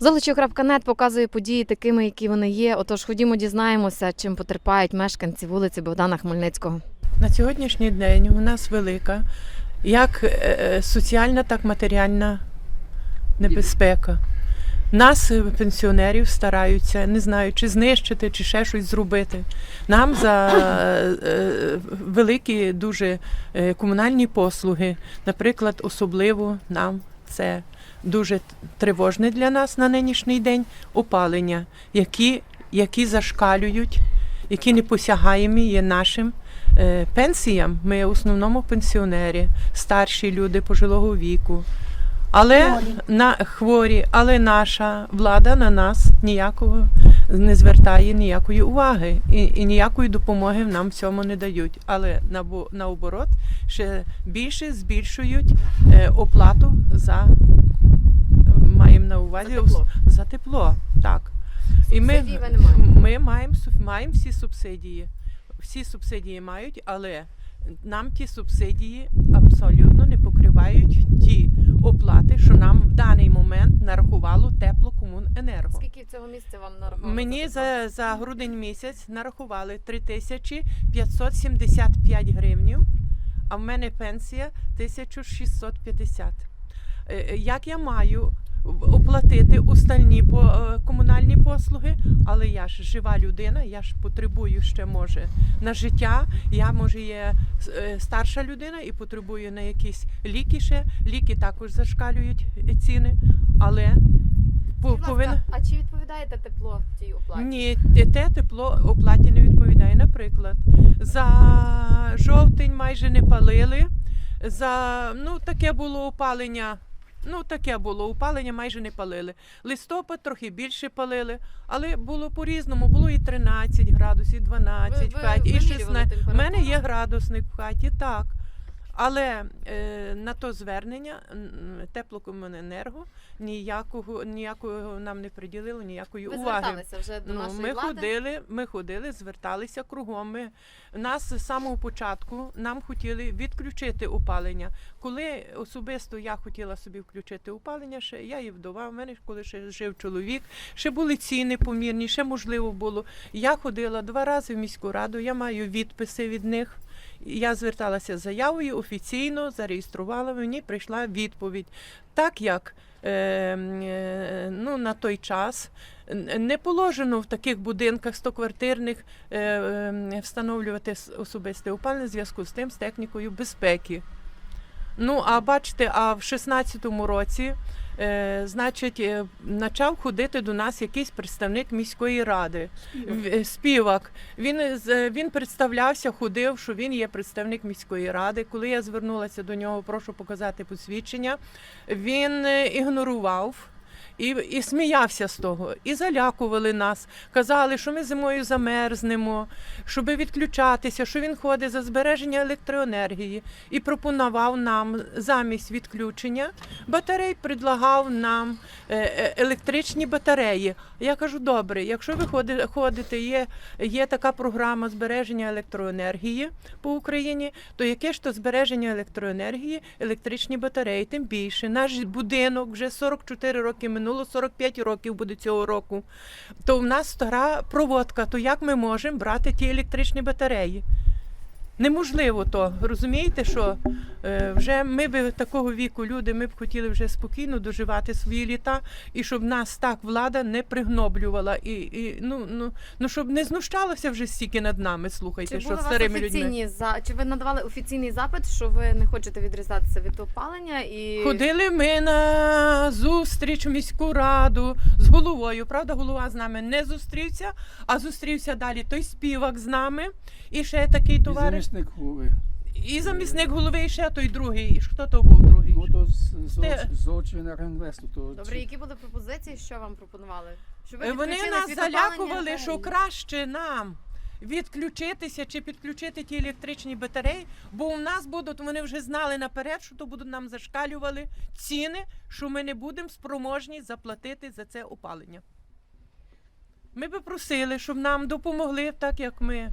Золочів.нет показує події такими, які вони є. Отож, ходімо, дізнаємося, чим потерпають мешканці вулиці Богдана Хмельницького. На сьогоднішній день у нас велика як е, соціальна, так і матеріальна небезпека. Нас, е, пенсіонерів, стараються, не знаю, чи знищити, чи ще щось зробити. Нам за е, е, великі дуже е, комунальні послуги, наприклад, особливо нам це дуже тривожне для нас на нинішній день опалення, які, які зашкалюють, які не посягаємо є нашим е, пенсіям. Ми в основному пенсіонери, старші люди пожилого віку. Але на хворі, але наша влада на нас ніякого не звертає ніякої уваги і, і ніякої допомоги нам в цьому не дають. Але наоборот ще більше збільшують е, оплату за маємо на увазі За тепло. за тепло. Так. І ми, ми маємо, маємо всі субсидії. Всі субсидії мають, але нам ті субсидії абсолютно не покривають ті оплати, що нам в даний момент нарахувало теплокомуненерго. Скільки цього місця вам нараховано? Мені за, за грудень місяць нарахували 3575 гривнів, а в мене пенсія 1650. Е, е, Як я маю оплатити остальні по, е, комунальні послуги, але я ж жива людина, я ж потребую ще може на життя. Я може є е, старша людина і потребую на якісь ліки ще. Ліки також зашкалюють е, ціни, але по- повинна. А чи відповідаєте тепло тій оплаті? ні, те- те тепло оплаті не відповідає. Наприклад, за жовтень майже не палили. За ну таке було опалення. Ну, таке було опалення, майже не палили. Листопад трохи більше палили, але було по-різному. Було і 13 градусів, і 12, Ви- ви 5, і вимірювали 16. У мене температуру? є градусник в хаті, так. Але е, на то звернення теплокомуненерго ніякого, ніякого нам не приділило, ніякої Ви уваги. зверталися вже до Ну, нашої ми влади? ходили, ми ходили, зверталися кругом. Ми, нас з самого початку нам хотіли відключити опалення. Коли особисто я хотіла собі включити опалення, ще я і вдова, в мене коли ще жив чоловік, ще були ціни помірні, ще можливо було. Я ходила два рази в міську раду, я маю відписи від них. Я зверталася з заявою офіційно, зареєструвала, мені прийшла відповідь. Так як е, е, ну, на той час не положено в таких будинках стоквартирних е, встановлювати особисте опалення в зв'язку з тим з технікою безпеки. Ну, а бачите, а в 16-му році, значить, е, почав ходити до нас якийсь представник міської ради, В- е, співак. Він, е, він представлявся, ходив, що він є представник міської ради. Коли я звернулася до нього, прошу показати посвідчення, він е, ігнорував. І, і сміявся з того, і залякували нас. Казали, що ми зимою замерзнемо, щоб відключатися, що він ходить за збереження електроенергії і пропонував нам замість відключення батарей, предлагав нам е, е, електричні батареї. Я кажу, добре, якщо ви ходите, є, є така програма збереження електроенергії по Україні, то яке ж то збереження електроенергії, електричні батареї? Тим більше наш будинок вже 44 роки минуло, 45 років буде цього року. То в нас стара проводка. То як ми можемо брати ті електричні батареї? Неможливо то. Розумієте, що е, вже ми би такого віку люди, ми б хотіли вже спокійно доживати свої літа, і щоб нас так влада не пригноблювала, і, і ну, ну, ну щоб не знущалося вже стільки над нами, слухайте, Чи що були старими людьми. офіційні за чи ви надавали офіційний запит, що ви не хочете відрізатися від опалення і Ходили ми на зустріч в міську раду з головою. Правда, голова з нами не зустрівся, а зустрівся далі той співак з нами, і ще такий товариш. Замісник голови. І замісник голови, і ще той другий. І Хто то був другий? Ну то з, з, Те- з Очі-Енергоінвесту. То добре, які були пропозиції, що вам пропонували? Що ви Е, Вони нас залякували, що краще нам відключитися чи підключити ті електричні батареї, бо у нас будуть, вони вже знали наперед, що то будуть нам зашкалювали ціни, що ми не будемо спроможні заплатити за це опалення. Ми би просили, щоб нам допомогли, так як ми.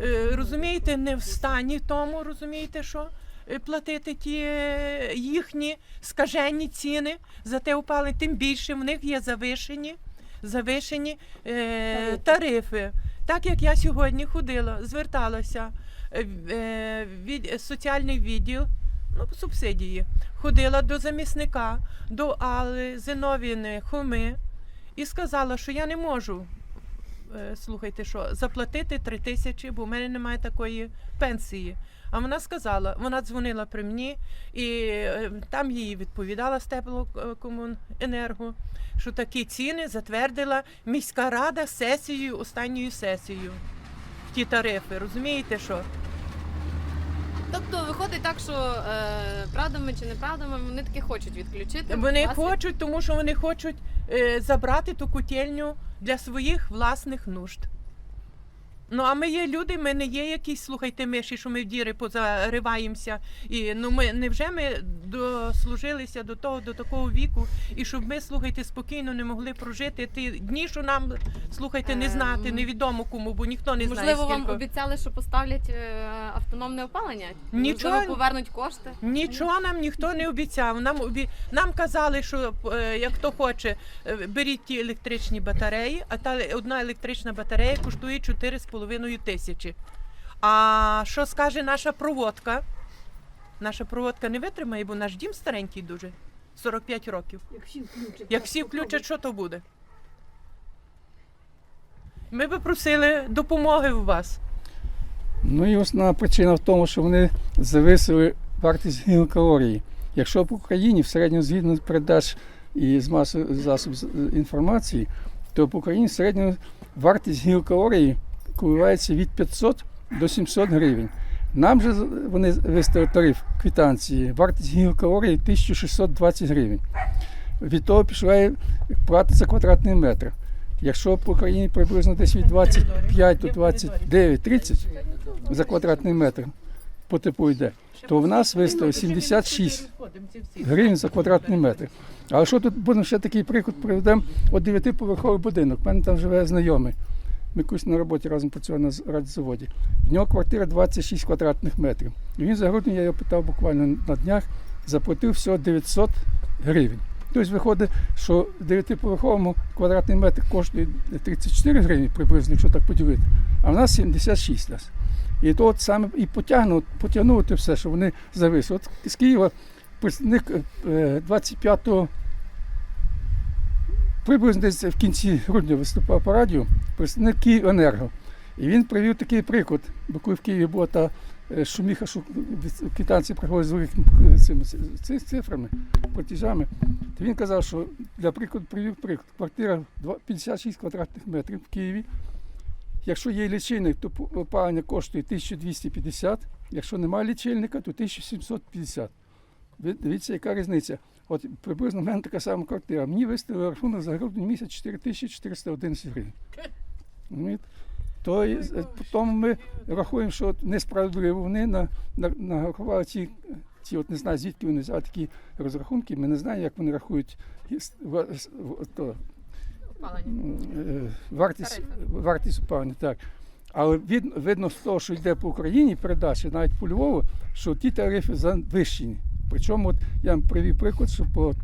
Е, розумієте, не в стані тому, розумієте, що е, платити ті е, їхні скажені ціни за те опалення, тим більше в них є завишені, завишені е, тарифи. Так як я сьогодні ходила, зверталася е, від соціальний відділ, ну, субсидії, ходила до замісника, до Алли Зиновіни Хоми і сказала, що я не можу. Е, Слухайте, що заплатити три тисячі, бо в мене немає такої пенсії. А вона сказала, вона дзвонила при мені, і е, там їй відповідала з теплокомуненерго, що такі ціни затвердила міська рада сесією, останньою сесією. Ті тарифи, розумієте що? Тобто виходить так, що е, правдами чи неправдами вони таки хочуть відключити. Вони власне- хочуть, тому що вони хочуть е, забрати ту котельню для своїх власних нужд. Ну, а ми є люди, ми не є якісь, слухайте, миші, що ми в діри позариваємося. І ну ми невже ми дослужилися до того, до такого віку, і щоб ми, слухайте, спокійно не могли прожити ті дні, що нам, слухайте, не знати, Ем, невідомо кому, бо ніхто не знає. Можливо, вам скільки. обіцяли, що поставлять е, автономне опалення? Нічого. Можливо, повернуть кошти? Нічого нам ніхто не обіцяв. Нам обі... нам казали, що е, як хто хоче, е, беріть ті електричні батареї, а та одна електрична батарея коштує 4,5 тисячі. А що скаже наша проводка? Наша проводка не витримає, бо наш дім старенький дуже. 45 років. Як всі включать, що то буде? Ми би просили допомоги у вас. Ну і основна причина в тому, що вони зависили вартість гігакалорії. Якщо по Україні в середньому згідно передач і з масових засобів інформації, то по Україні в середньому вартість гігакалорії коливається від 500 до 700 гривень. Нам же вони виставили тариф квитанції, вартість гігакалорії 1620 гривень. Від того пішла плата за квадратний метр. Якщо по Україні приблизно десь від 25 до 29-30 за квадратний метр по теплу йде, то в нас виставили 76 гривень за квадратний метр. Але що тут будемо ще такий приклад приведемо? От дев'ятиповерховий будинок. У мене там живе знайомий. Ми якось на роботі разом працювали на радзаводі. В нього квартира 26 квадратних метрів. І він за грудень, я його питав буквально на днях, заплатив всього 900 гривень. Тобто виходить, що в дев'ятиповерховому квадратний метр коштує 34 гривні приблизно, якщо так поділити, а в нас 76 нас. І то от саме і потягнуть, потягнути все, що вони зависли. От з Києва представник е, 25 приблизно десь в кінці грудня виступав по радіо, представник Київенерго. І він привів такий приклад, бо коли в Києві була та е, шуміха, що квитанції приходять з великими е, цифрами, платежами, то він казав, що для прикладу привів приклад. Квартира два- 56 квадратних метрів в Києві. Якщо є лічильник, то опалення коштує 1250, якщо немає лічильника, то 1750. Ви Дивіться, яка різниця. От приблизно в мене така сама квартира. Мені виставили рахунок за грудень місяць 4411 гривень. Розумієте? То тому ми рахуємо, що несправедливо вони на, на, нарахували ці, ці, от не знаю, звідки вони взяли такі розрахунки. Ми не знаємо, як вони рахують то, е, вартість, вартість опалення, так. Але від, видно з того, що йде по Україні передачі, навіть по Львову, що ті тарифи завищені. Причому от я вам привів приклад, що по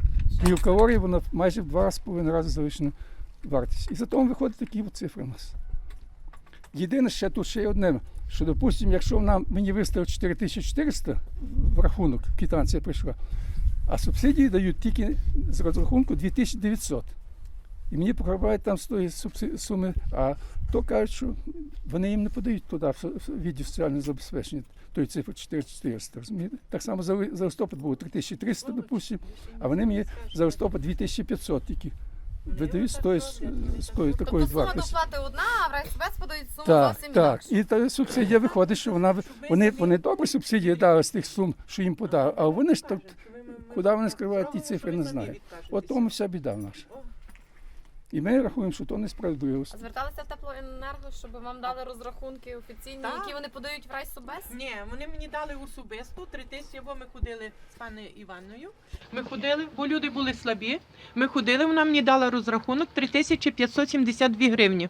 калорії вона майже в два з половиною рази завищена вартість. І за тому виходить такі от цифри у нас. Єдине ще тут ще є одне, що, допустимо, якщо нам мені виставив 4400 в рахунок, квитанція прийшла, а субсидії дають тільки з розрахунку 2900. І мені покривають там з тої суми, а то кажуть, що вони їм не подають туди в в відділ соціального забезпечення тої цифри 4400. Розумієте? Так само за, за листопад було 3300, допустимо, а вони мені за листопад 2500 тільки видають з тої, тої такої Тобто сума доплати одна, а в райспец подають суму Так, зовсім так. інакшу. І та субсидія виходить, що вона вони, вони добре субсидії дали з тих сум, що їм подали, а вони ж так, куди вони скривають ті цифри, не знаю. От тому вся біда наша. І ми рахуємо, що то несправедливо. А зверталися в теплоенерго, щоб вам дали розрахунки офіційні, Так. які вони подають в райсобес? Ні, вони мені дали особисто три тисячі, бо ми ходили з пані Іванною. Ми ходили, бо люди були слабі. Ми ходили, вона мені дала розрахунок 3572 гривні.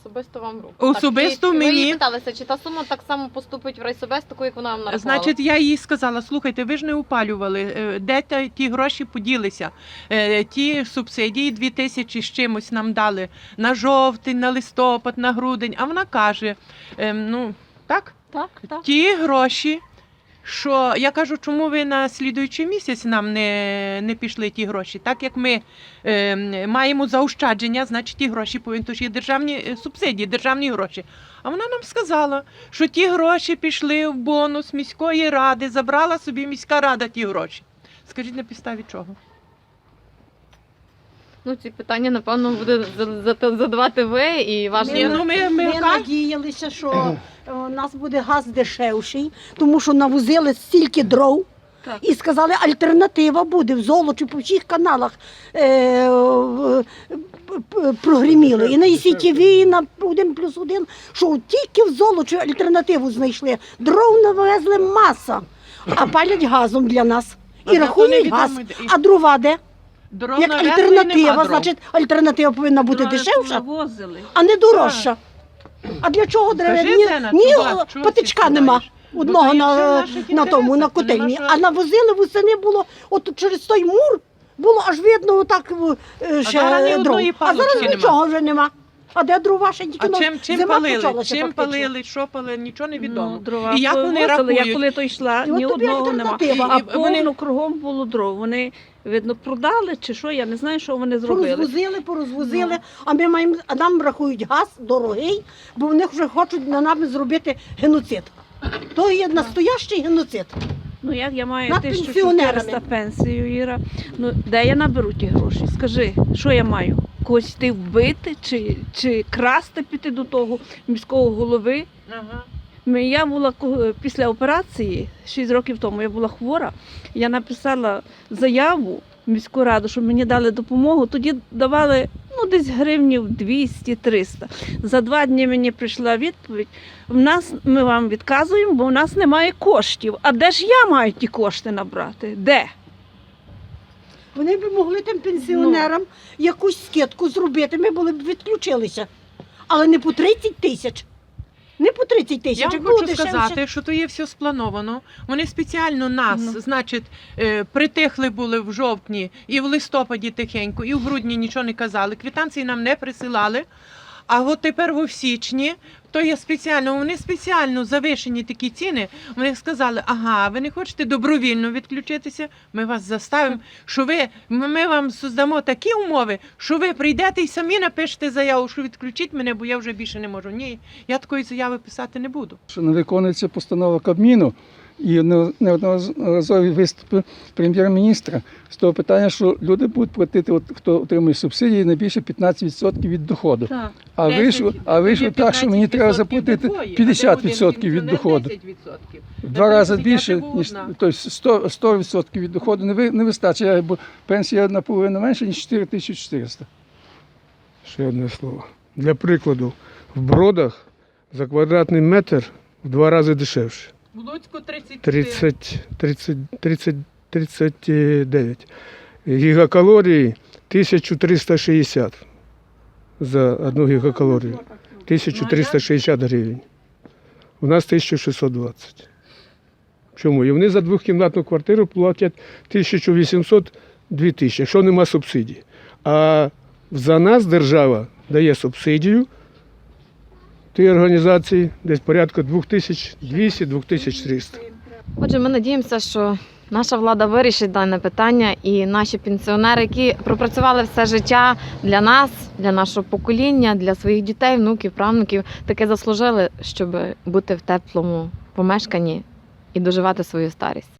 Особисто вам руку. Особисто так, чи, Ви її питалися, чи та сума так само поступить в райсобес, таку, як вона вам нарахувала? Значить, я їй сказала: слухайте, ви ж не опалювали, е, де та- ті гроші поділися? Е, Ті субсидії 2 тисячі з чимось нам дали на жовтень, на листопад, на грудень. А вона каже: ем, ну так, так, так. ті гроші. Що я кажу, чому ви на слідуючий місяць нам не, не пішли ті гроші? Так як ми е, маємо заощадження, значить ті гроші повинні то є державні е, субсидії, державні гроші. А вона нам сказала, що ті гроші пішли в бонус міської ради, забрала собі міська рада ті гроші. Скажіть на підставі чого? Ну, ці питання, напевно, буде за- за- задавати ви і ваш Ні, ну ми, ми, Ми надіялися, що е, у нас буде газ дешевший, тому що навозили стільки дров. Так. І сказали, альтернатива буде в золочі по всіх каналах е, п- прогреміли. І на ІСІТВ, і на 1 плюс 1, що тільки в золочі альтернативу знайшли. Дров навезли маса, а палять газом для нас. І рахують газ. А дрова де? Як навезли, і альтернатива, нема дров. значить альтернатива повинна бути Дрова дешевша, повозили. а не дорожча. А для чого Скажи, древні? Зена, Ні чувак, чого патичка ти нема. сідаєш? Одного Бо то є на, наших на тому, на інтересах, нема котельні. що- А навозили восени було, от через той мур було аж видно отак е, ще зараз ні дров. одної А зараз палочки нема. нічого вже нема. А де дрова ще тільки А ну, чим, чим зима палили? почалася Чим фактично. палили, що палили, нічого не відомо. Ну, дрова І як вони повозили, рахують? Я коли то йшла, І от ні тобі одного нема. альтернатива. А І вони- повно кругом було дров. Вони, видно, продали чи що, я не знаю, що вони зробили. Порозвозили, порозвозили, а ми маємо, а нам рахують газ дорогий, бо вони вже хочуть на нами зробити геноцид. То є настоящий геноцид. Ну як я маю Над 1400 пенсіонерами. пенсію, Іра. Ну де я наберу ті гроші? Скажи, що я маю? Когось йти вбити чи, чи красти піти до того міського голови? Ага. Я була після операції 6 років тому. Я була хвора. Я написала заяву в міську раду, щоб мені дали допомогу. Тоді давали ну десь гривнів 200-300. За два дні мені прийшла відповідь. В нас ми вам відказуємо, бо в нас немає коштів. А де ж я маю ті кошти набрати? Де? Вони б могли тим пенсіонерам якусь скидку зробити, ми були б відключилися. Але не по 30 тисяч. Не по 30 тисяч. Я вам хочу дешевше. сказати, що то є все сплановано. Вони спеціально нас, Ну. значить, е, притихли були в жовтні і в листопаді тихенько, і в грудні нічого не казали. Квітанції нам не присилали. А от тепер в січні, то є спеціально, вони спеціально завишені такі ціни. Вони сказали, ага, ви не хочете добровільно відключитися, ми вас заставимо, що ви, ми вам создамо такі умови, що ви прийдете і самі напишете заяву, що відключіть мене, бо я вже більше не можу. Ні, я такої заяви писати не буду. не виконується постанова Кабміну і не- неодноразові виступи прем'єр-міністра з того питання, що люди будуть платити, от, хто отримує субсидії, не більше 15% від доходу. Так. А вийшло, а вийшло так, що мені треба заплатити 50% від доходу. В два рази більше, ніж тобто 100%, 100% від доходу не, ви, не вистачає, бо пенсія наполовину менше, ніж 4400. Ще одне слово. Для прикладу, в бродах за квадратний метр в два рази дешевше. В Луцьку 34. 30, 30, 30, 39. Гігакалорії 1360 за одну гігакалорію. 1360 гривень. У нас 1620. Чому? І вони за двохкімнатну квартиру платять 1800-2000, якщо нема субсидій. А за нас держава дає субсидію тій організації десь порядка 2200-2300. Отже, ми надіємося, що наша влада вирішить дане питання, і наші пенсіонери, які пропрацювали все життя для нас, для нашого покоління, для своїх дітей, внуків, правнуків, таки заслужили, щоб бути в теплому помешканні і доживати свою старість.